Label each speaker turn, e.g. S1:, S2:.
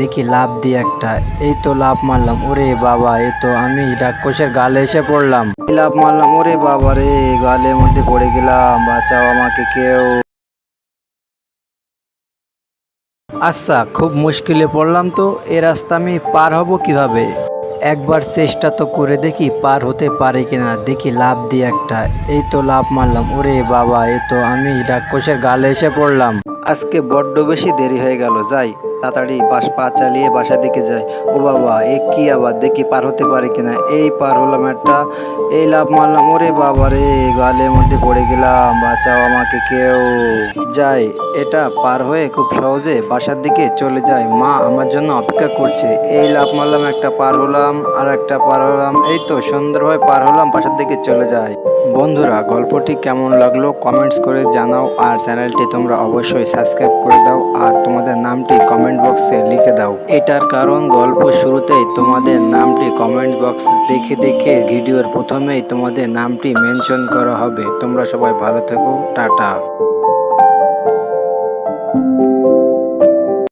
S1: দেখি লাভ দিয়ে একটা। এই তো লাভ মারলাম, ওরে বাবা, এই তো আমি রাক্ষসের গালে এসে পড়লাম। লাভ মারলাম, ওরে বাবা রে, গালের মধ্যে পড়ে গেলাম, বাঁচাও আমাকে কেউ। আচ্ছা খুব মুশকিলে পড়লাম তো, এ রাস্তা আমি পার হব কীভাবে? একবার চেষ্টা তো করে দেখি পার হতে পারি কিনা, দেখি লাভ দিয়ে একটা। এই তো লাভ মারলাম, ওরে বাবা, এই তো আমি রাক্ষসের গালে এসে পড়লাম। আজকে বড্ড বেশি দেরি হয়ে গেল, যাই, তাড়াতাড়ি বাস পা চালিয়ে বাসা দিকে যাই। ও বাবা, এ কি আবার দেখি পার হতে পারে কিনা? এই পার হলাম একটা, এই লাভ মারলাম, ওরে বাবা রে, গালের মধ্যে পড়ে গেলাম, বাঁচাও আমাকে কেউ। যাই, এটা পার হয়ে খুব সহজে বাসার দিকে চলে যায় মা আমার জন্য অপেক্ষা করছে। এই লাভ মারলাম, একটা পার হলাম আর একটা পার হলাম, এই তো সুন্দরভাবে পার হলাম, বাসার দিকে চলে যায় বন্ধুরা, গল্পটি কেমন লাগল কমেন্টস করে জানাও আর চ্যানেলটি তোমরা অবশ্যই সাবস্ক্রাইব করে দাও আর তোমাদের নামটি কমেন্ট বক্সে লিখে দাও। এটার কারণ, গল্প শুরুতেই তোমাদের নামটি কমেন্ট বক্স দেখে দেখে ভিডিওর প্রথমেই তোমাদের নামটি মেনশন করা হবে। তোমরা সবাই ভালো থেকো, টাটা।